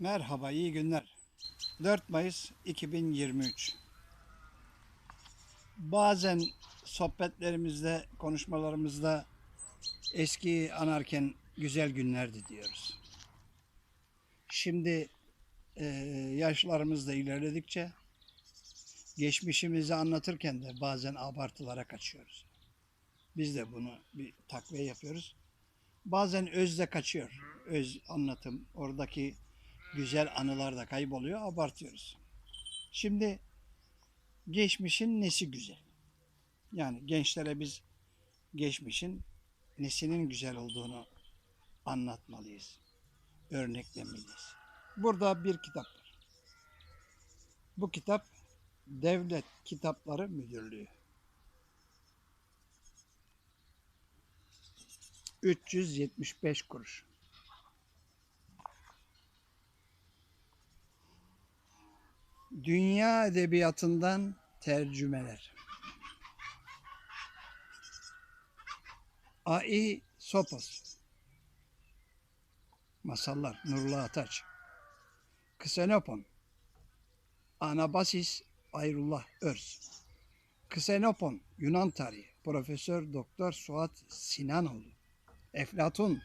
Merhaba, iyi günler. 4 Mayıs 2023. Bazen sohbetlerimizde, konuşmalarımızda eski anarken güzel günlerdi diyoruz. Şimdi e, yaşlarımız da ilerledikçe geçmişimizi anlatırken de bazen abartılara kaçıyoruz. Biz de bunu bir takviye yapıyoruz. Bazen özde kaçıyor. Öz anlatım, oradaki güzel anılar da kayboluyor, abartıyoruz. Şimdi geçmişin nesi güzel? Yani gençlere biz geçmişin nesinin güzel olduğunu anlatmalıyız. Örneklemeliyiz. Burada bir kitap var. Bu kitap Devlet Kitapları Müdürlüğü. 375 kuruş. Dünya edebiyatından tercümeler. A.İ. Sopos. Masallar Nurullah Ataç. Ksenopon. Anabasis Ayrullah Örs. Ksenopon Yunan tarihi Profesör Doktor Suat Sinanoğlu. Eflatun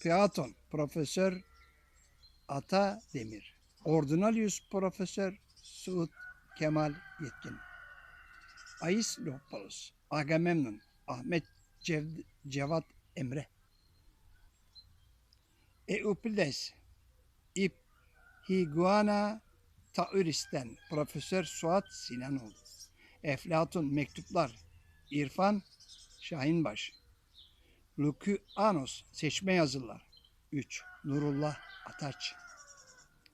Platon Profesör Ata Demir. Ordinalius Profesör Suud Kemal Yetkin. Aislopoulos, Agamemnon, Ahmet Cev- Cevat Emre. Eupides, İphiguana Taüristen, Profesör Suat Sinanoğlu. Eflatun Mektuplar, İrfan Şahinbaş. Lukianos Seçme Yazılar 3. Nurullah Ataç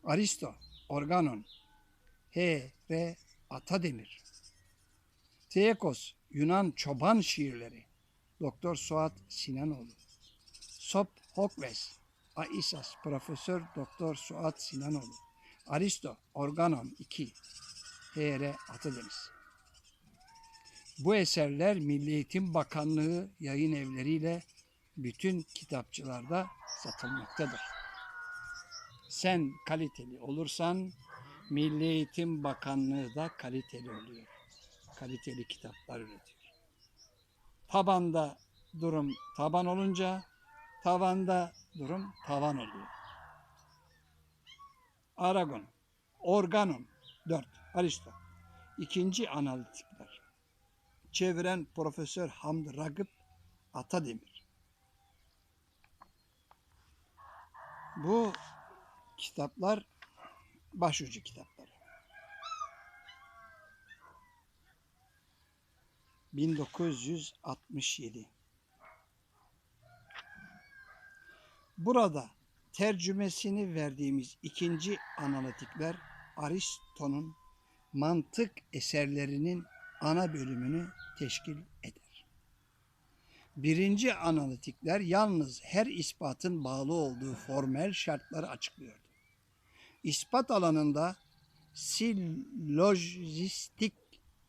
Aristo, Organon, H. R. Atademir. Teokos, Yunan çoban şiirleri. Doktor Suat Sinanoğlu. Sop Hokves, Aisas, Profesör Doktor Suat Sinanoğlu. Aristo, Organon 2. H. R. Atadeniz. Bu eserler Milli Eğitim Bakanlığı yayın evleriyle bütün kitapçılarda satılmaktadır sen kaliteli olursan Milli Eğitim Bakanlığı da kaliteli oluyor. Kaliteli kitaplar üretiyor. Tabanda durum taban olunca tavanda durum tavan oluyor. Aragon, Organon 4, Aristo. İkinci analitikler. Çeviren Profesör Hamdi Ragıp Atademir. Bu kitaplar başucu kitapları. 1967. Burada tercümesini verdiğimiz ikinci analitikler Aristo'nun mantık eserlerinin ana bölümünü teşkil eder. Birinci analitikler yalnız her ispatın bağlı olduğu formel şartları açıklıyordu. İspat alanında sillojistik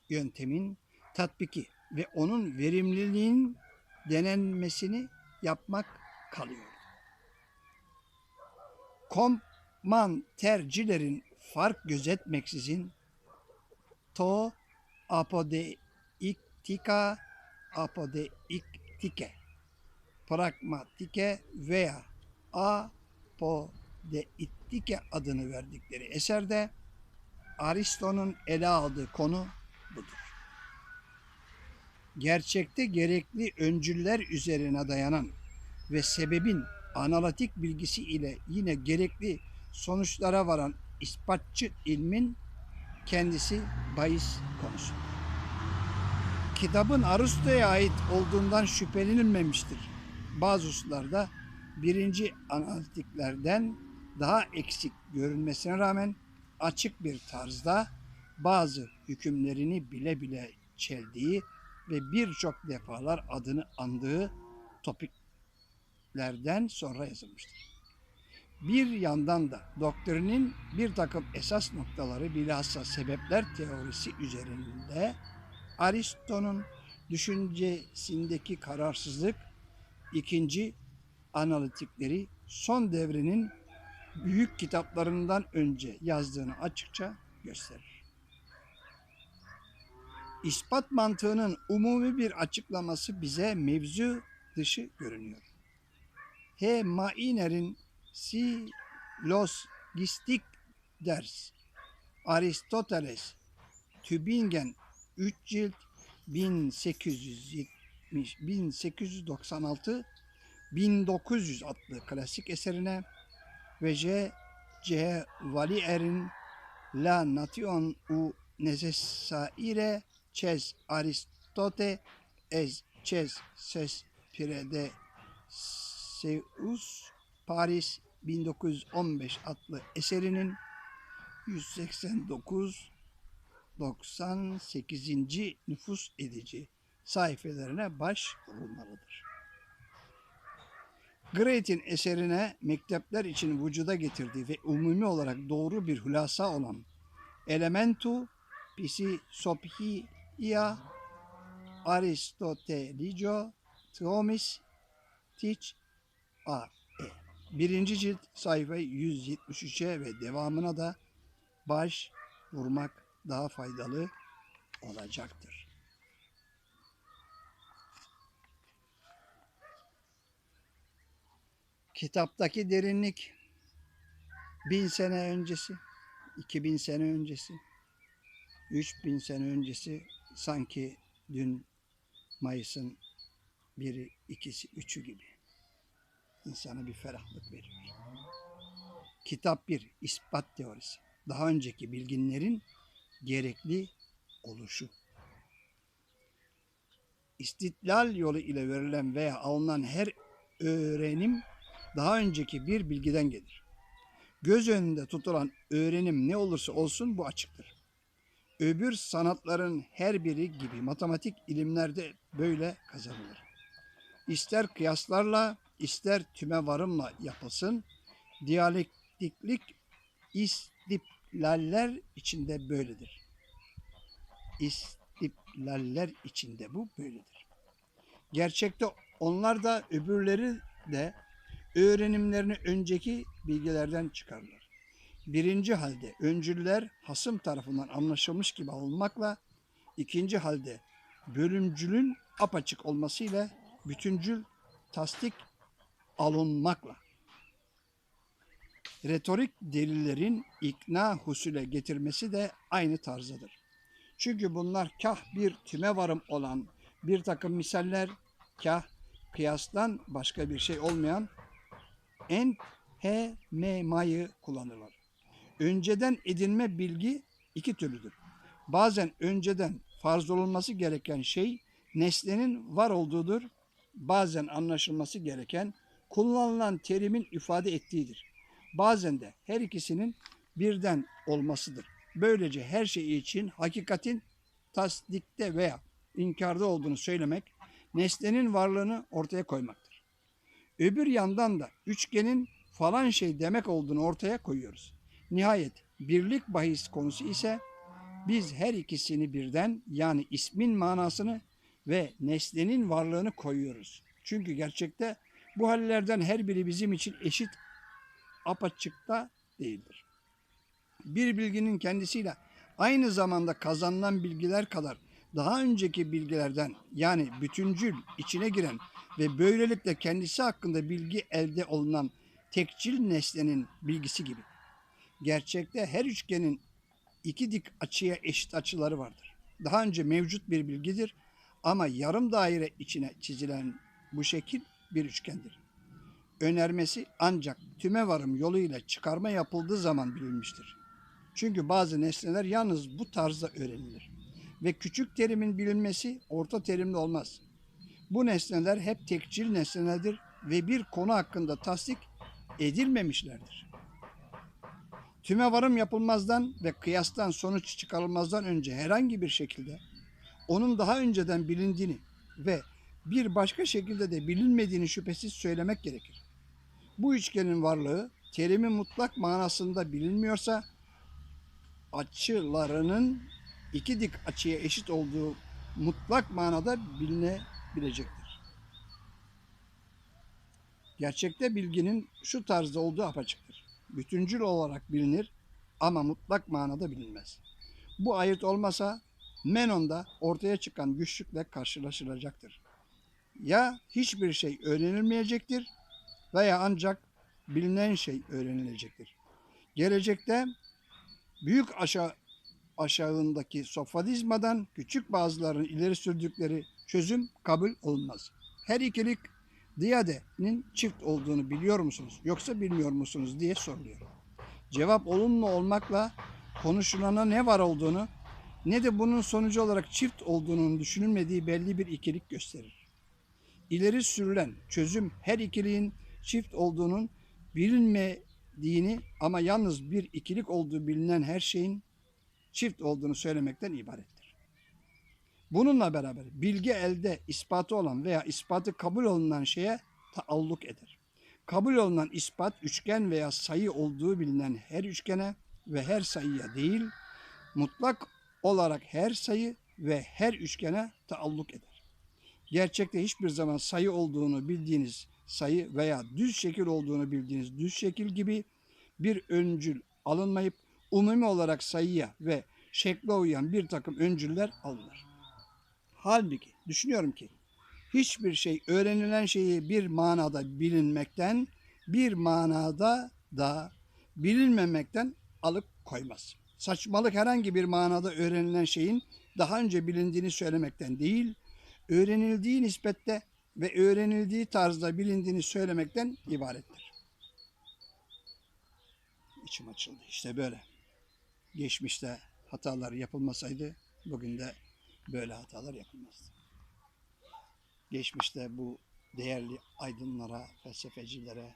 yöntemin tatbiki ve onun verimliliğin denenmesini yapmak kalıyordu. Komantercilerin fark gözetmeksizin to apodeiktika apodeiktike pragmatike veya apodeitike adını verdikleri eserde Aristo'nun ele aldığı konu budur. Gerçekte gerekli öncüller üzerine dayanan ve sebebin analitik bilgisi ile yine gerekli sonuçlara varan ispatçı ilmin kendisi bahis konusu. Kitabın Aristo'ya ait olduğundan şüphelenilmemiştir. Bazı hususlarda birinci analitiklerden daha eksik görünmesine rağmen açık bir tarzda bazı hükümlerini bile bile çeldiği ve birçok defalar adını andığı topiklerden sonra yazılmıştır. Bir yandan da doktrinin bir takım esas noktaları bilhassa sebepler teorisi üzerinde Aristo'nun düşüncesindeki kararsızlık ikinci analitikleri son devrenin büyük kitaplarından önce yazdığını açıkça gösterir. İspat mantığının umumi bir açıklaması bize mevzu dışı görünüyor. H. Mainer'in Silogistik ders Aristoteles Tübingen 3 cilt 1870 1896 1900 adlı klasik eserine ve J. C. Valier'in La Nation u Necessaire Chez Aristote es Chez Ses Pirede Seus Paris 1915 adlı eserinin 189 98. nüfus edici sayfelerine başvurulmalıdır. Great'in eserine mektepler için vücuda getirdiği ve umumi olarak doğru bir hülasa olan Elementu Pisisophia Aristotelico Theomis Teach A. E. Birinci cilt sayfa 173'e ve devamına da baş vurmak daha faydalı olacaktır. Kitaptaki derinlik bin sene öncesi, iki bin sene öncesi, üç bin sene öncesi sanki dün Mayıs'ın biri, ikisi, üçü gibi insana bir ferahlık veriyor. Kitap 1 ispat teorisi. Daha önceki bilginlerin gerekli oluşu. İstitlal yolu ile verilen veya alınan her öğrenim daha önceki bir bilgiden gelir. Göz önünde tutulan öğrenim ne olursa olsun bu açıktır. Öbür sanatların her biri gibi matematik ilimlerde böyle kazanılır. İster kıyaslarla, ister tüme varımla yapılsın, diyalektiklik istiplaller içinde böyledir. İstiplaller içinde bu böyledir. Gerçekte onlar da öbürleri de öğrenimlerini önceki bilgilerden çıkarlar. Birinci halde öncüller hasım tarafından anlaşılmış gibi alınmakla, ikinci halde bölümcülün apaçık olmasıyla bütüncül tasdik alınmakla. Retorik delillerin ikna husule getirmesi de aynı tarzdadır. Çünkü bunlar kah bir tüme varım olan bir takım misaller, kah kıyastan başka bir şey olmayan en he me mayı kullanırlar. Önceden edinme bilgi iki türlüdür. Bazen önceden farz olunması gereken şey nesnenin var olduğudur. Bazen anlaşılması gereken kullanılan terimin ifade ettiğidir. Bazen de her ikisinin birden olmasıdır. Böylece her şey için hakikatin tasdikte veya inkarda olduğunu söylemek, nesnenin varlığını ortaya koymaktır. Öbür yandan da üçgenin falan şey demek olduğunu ortaya koyuyoruz. Nihayet birlik bahis konusu ise biz her ikisini birden yani ismin manasını ve nesnenin varlığını koyuyoruz. Çünkü gerçekte bu hallerden her biri bizim için eşit apaçıkta değildir. Bir bilginin kendisiyle aynı zamanda kazanılan bilgiler kadar daha önceki bilgilerden yani bütüncül içine giren ve böylelikle kendisi hakkında bilgi elde olunan tekcil nesnenin bilgisi gibi. Gerçekte her üçgenin iki dik açıya eşit açıları vardır. Daha önce mevcut bir bilgidir ama yarım daire içine çizilen bu şekil bir üçgendir. Önermesi ancak tüme varım yoluyla çıkarma yapıldığı zaman bilinmiştir. Çünkü bazı nesneler yalnız bu tarzda öğrenilir. Ve küçük terimin bilinmesi orta terimli olmaz. Bu nesneler hep tekcil nesnelerdir ve bir konu hakkında tasdik edilmemişlerdir. Tüme varım yapılmazdan ve kıyastan sonuç çıkarılmazdan önce herhangi bir şekilde onun daha önceden bilindiğini ve bir başka şekilde de bilinmediğini şüphesiz söylemek gerekir. Bu üçgenin varlığı terimin mutlak manasında bilinmiyorsa açılarının iki dik açıya eşit olduğu mutlak manada bilinebilecektir. Gerçekte bilginin şu tarzda olduğu apaçıktır. bütüncül olarak bilinir ama mutlak manada bilinmez. Bu ayırt olmasa Menon'da ortaya çıkan güçlükle karşılaşılacaktır. Ya hiçbir şey öğrenilmeyecektir veya ancak bilinen şey öğrenilecektir. Gelecekte büyük aşağı aşağındaki sofadizmadan küçük bazıların ileri sürdükleri çözüm kabul olunmaz. Her ikilik diadenin çift olduğunu biliyor musunuz yoksa bilmiyor musunuz diye soruluyor. Cevap olumlu olmakla konuşulana ne var olduğunu ne de bunun sonucu olarak çift olduğunun düşünülmediği belli bir ikilik gösterir. İleri sürülen çözüm her ikiliğin çift olduğunun bilinmediğini ama yalnız bir ikilik olduğu bilinen her şeyin çift olduğunu söylemekten ibarettir. Bununla beraber bilgi elde ispatı olan veya ispatı kabul olunan şeye taalluk eder. Kabul olunan ispat üçgen veya sayı olduğu bilinen her üçgene ve her sayıya değil, mutlak olarak her sayı ve her üçgene taalluk eder. Gerçekte hiçbir zaman sayı olduğunu bildiğiniz sayı veya düz şekil olduğunu bildiğiniz düz şekil gibi bir öncül alınmayıp umumi olarak sayıya ve şekle uyan bir takım öncüller alınır. Halbuki düşünüyorum ki hiçbir şey öğrenilen şeyi bir manada bilinmekten bir manada da bilinmemekten alıp koymaz. Saçmalık herhangi bir manada öğrenilen şeyin daha önce bilindiğini söylemekten değil, öğrenildiği nispette ve öğrenildiği tarzda bilindiğini söylemekten ibarettir. İçim açıldı. İşte böyle. Geçmişte hatalar yapılmasaydı bugün de böyle hatalar yapılmazdı. Geçmişte bu değerli aydınlara, felsefecilere,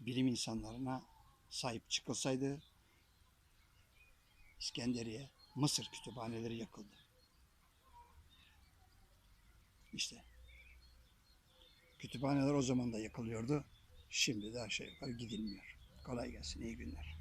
bilim insanlarına sahip çıkılsaydı İskenderiye, Mısır kütüphaneleri yakıldı. İşte kütüphaneler o zaman da yakılıyordu. Şimdi de aşağı yukarı gidilmiyor. Kolay gelsin, iyi günler.